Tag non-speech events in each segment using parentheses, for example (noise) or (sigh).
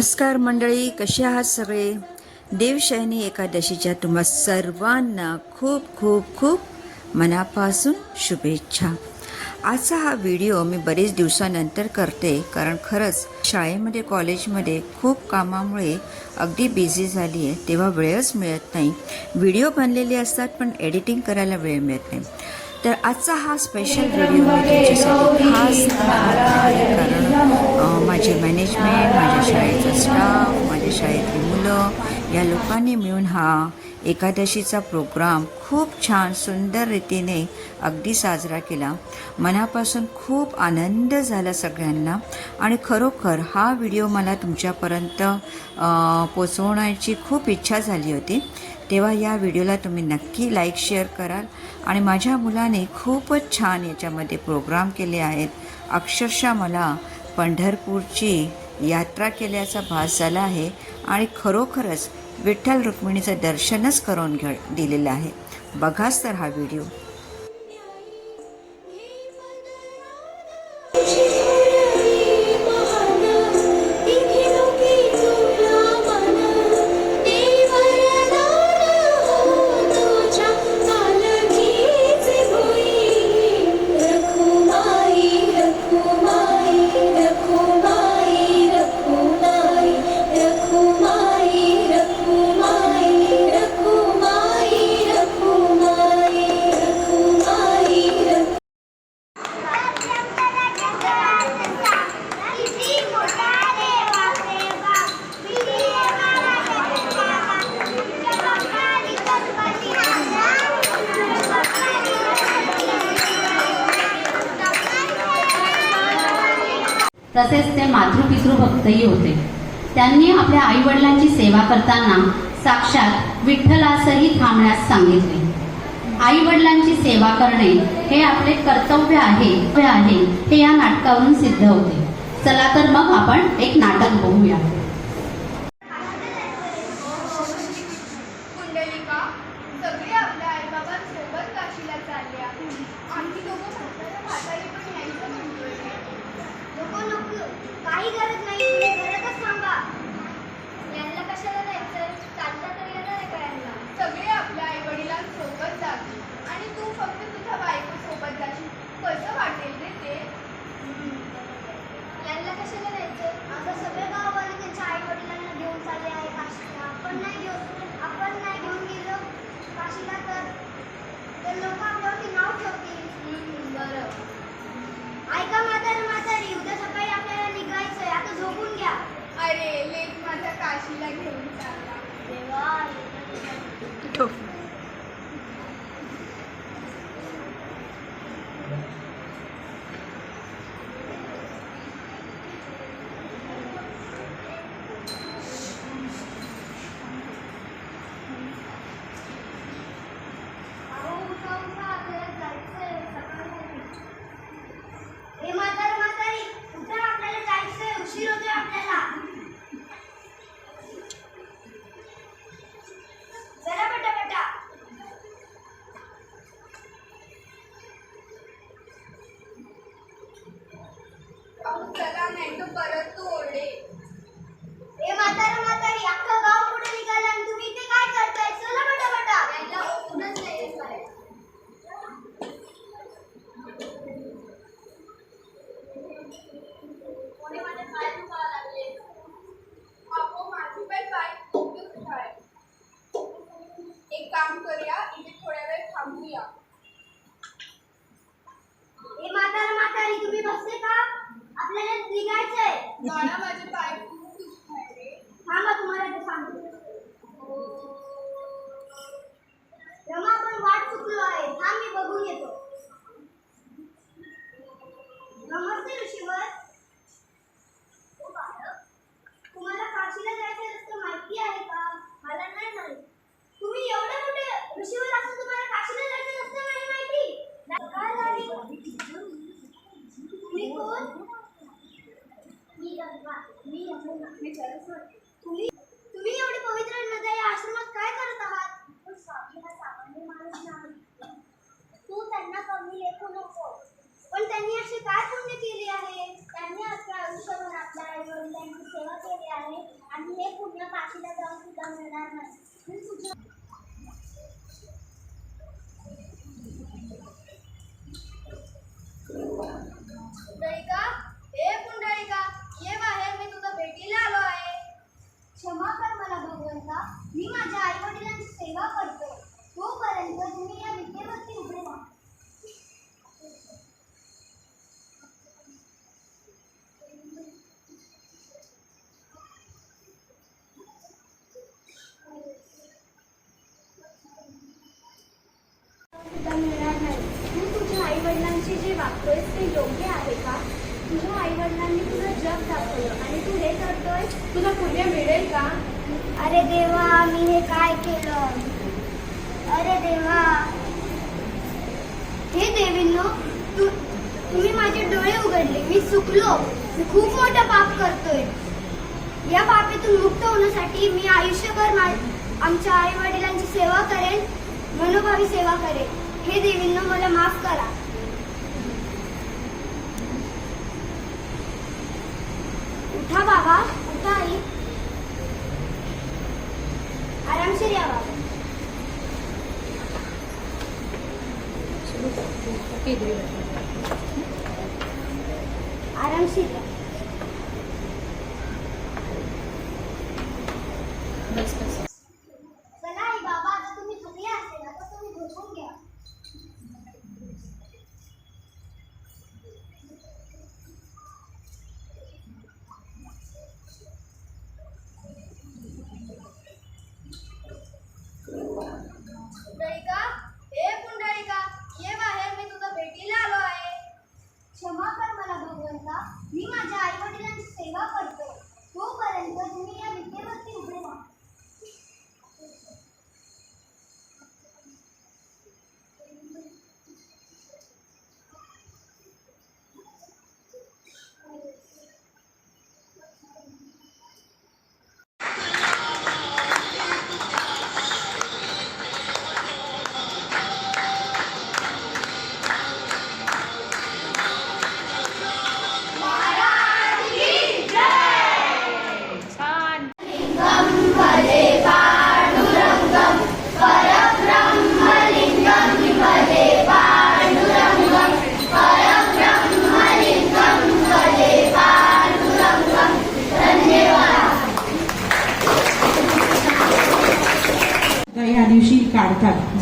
नमस्कार मंडळी कसे आहात सगळे? देवशयनी एकादशीच्या तुम्हा सर्वांना खूप खूप खूप मनापासून शुभेच्छा. आजचा हा व्हिडिओ मी बरेच दिवसानंतर करते कारण खरंच शाळेमध्ये कॉलेजमध्ये खूप कामामुळे अगदी बिझी झाली आहे तेव्हा वेळच मिळत नाही. व्हिडिओ बनलेले असतात पण एडिटिंग करायला वेळ मिळत नाही. तर आजचा हा स्पेशल व्हिडिओ मी तुमच्यासाठी. खास कारण माझे मॅनेजमेंट माझ्या शाळेचा स्टाफ माझ्या शाळेतली मुलं या लोकांनी मिळून हा एकादशीचा प्रोग्राम खूप छान सुंदर रीतीने अगदी साजरा केला. मनापासून खूप आनंद झाला सगळ्यांना. आणि खरोखर हा व्हिडिओ मला तुमच्यापर्यंत पोचवण्याची खूप इच्छा झाली होती. तेव्हा या व्हिडिओला तुम्ही नक्की लाईक शेअर कराल. आणि माझ्या मुलाने खूपच छान याच्यामध्ये प्रोग्राम केले आहेत. अक्षरशः मला पंढरपूरची यात्रा केल्याचा भास झाला आहे आणि खरोखरच विठ्ठल रुक्मिणीचं दर्शनच करून घे दिलेलं आहे. बघाच तर हा व्हिडिओ आईवडिलांची सेवा करताना साक्षात विठ्ठलासही थांबण्यास सांगितले. आईवडिलांची सेवा करणे हे आपले कर्तव्य आहे आहे हे या नाटकावरून सिद्ध होते. चला तर मग आपण एक नाटक बघूया कुंडलिका सगळे आपल्या आईबाबांसोबत काशीला चालले आहेत आम्ही दोघं म्हाताऱ्या म्हातारी पण यायचं म्हणतोय नको नको काही गरज नाही तुम्ही घरातच थांबा यांना कशाला जायचं चालता तर येणार आहे का यांना सगळे आपल्या आई वडिलांसोबत जातील आणि तू फक्त तुझ्या बायको सोबत जाशील कसं वाटेल रे ते यांना कशाला जायचं आता सगळे गाववाले त्यांच्या आई वडिलांना घेऊन चालले आहे काशीला आपण नाही घेऊन आपण नाही घेऊन गेलो काशीला तर तर लोक आपल्यावरती नाव ठेवतील बरं ऐका म्हातारी म्हातारी उद्या सकाळी आपल्याला निघायचंय आता झोपून घ्या अरे लेक माझा काशीला घेऊन चालला. (laughs) आहे आणि हे काशीला जाऊन सुद्धा मिळणार नाही हे बाहेर मी आहे क्षमा कर मला भगवंता. मी माझ्या आई वडिलांची सेवा करतो तोपर्यंत तुम्ही आई वडिलांशी जे वागतोयस ते योग्य आहे का? तुझ्या आई वडिलांनी तुला जग दाखवलं आणि तू हे करतोय तुला पुण्य मिळेल का? अरे देवा मी हे काय केलं? अरे देवा. हे देवींनो तू तुम्ही माझे डोळे उघडले मी चुकलो. मी खूप मोठं पाप करतोय. या पापेतून मुक्त होण्यासाठी मी आयुष्यभर मा- आमच्या आई वडिलांची सेवा करेन मनोभावी सेवा करेन. हे देवींनो मला माफ करा. उठा बाबा उठा आई. आरामशीर या बाबा. आरामशीर या. चला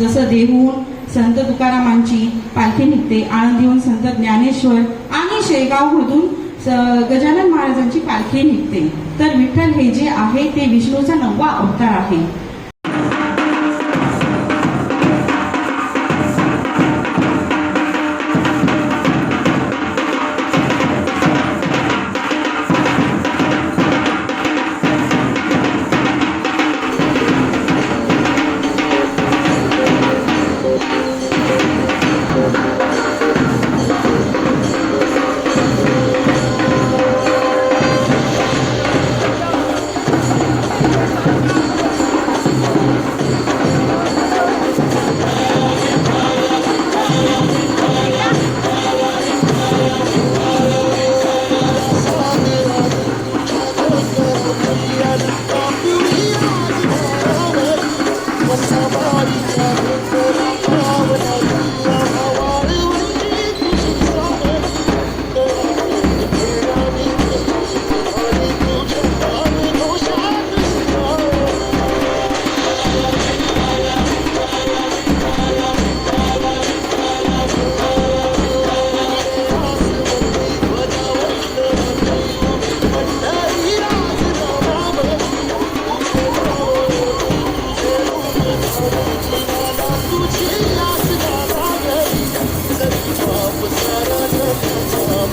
जसं देहून संत तुकारामांची पालखी निघते आळंदीहून संत ज्ञानेश्वर आणि शेगावमधून गजानन महाराजांची पालखी निघते. तर विठ्ठल हे जे आहे ते विष्णूचा नववा अवतार आहे.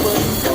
Europa.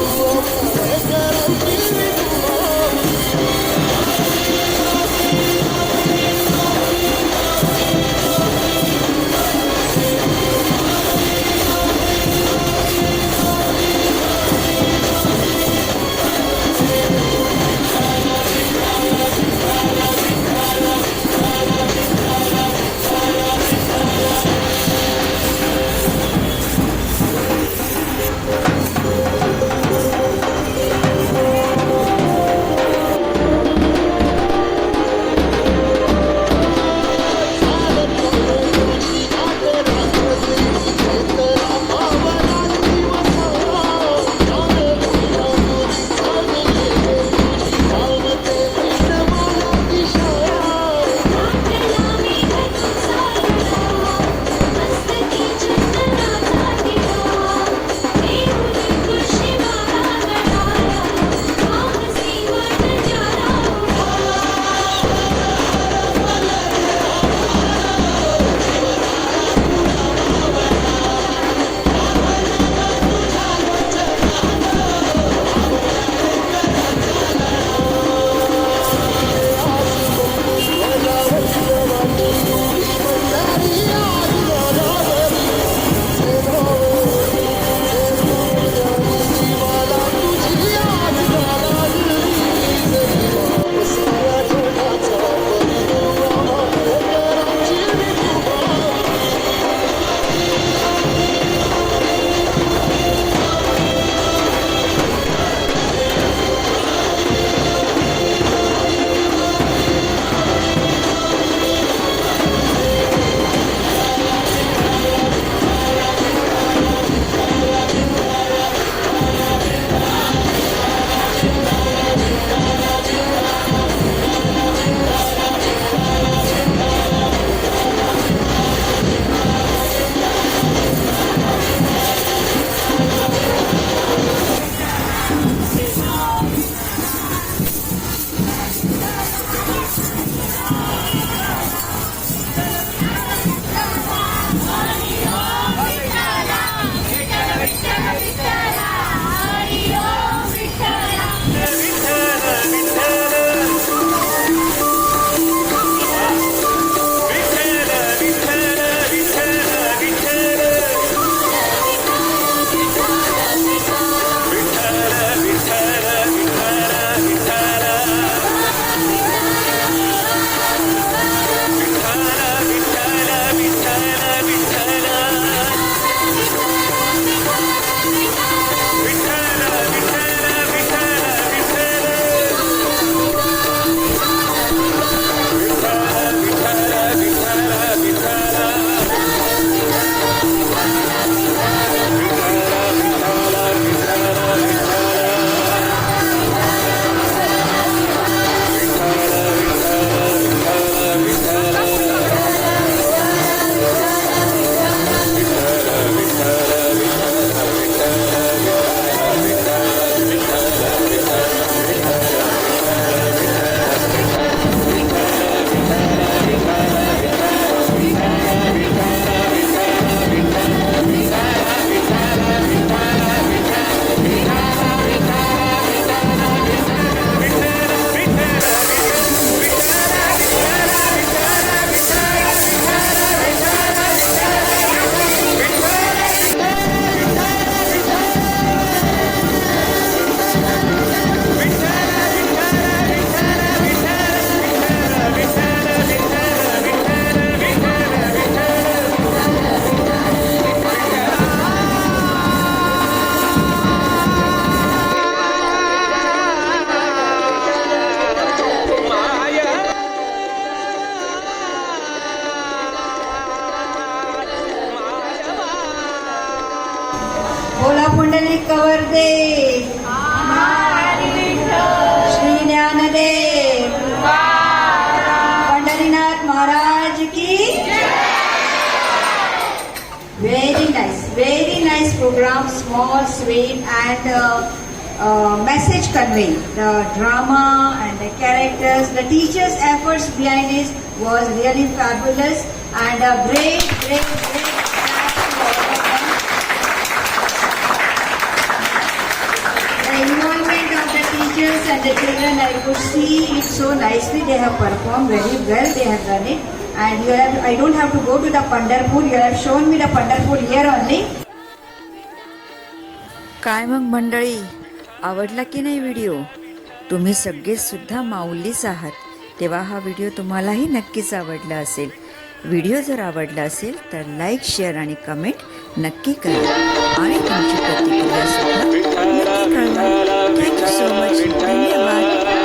मंडळी कवर दे श्री ज्ञानदेव पंढरीनाथ महाराज की very nice very nice program small sweet and uh, uh, message conveying the drama and the characters the teachers efforts behind this was really fabulous and a great great And the children i could see it so nicely they have performed very well they have done it and you have i don't have to go to the pandarpur you have shown me the pandarpur here only काय मग मंडळी आवडला की नाही video तुम्ही सगळेसुद्धा माऊलीच आहात तेव्हा हा व्हिडिओ तुम्हालाही नक्कीच आवडला असेल व्हिडिओ जर आवडला असेल तर लाईक शेअर आणि कमेंट नक्की करा आणि तुमची प्रतिक्रियासुद्धा नक्की कळवा Thank you so much. धन्यवाद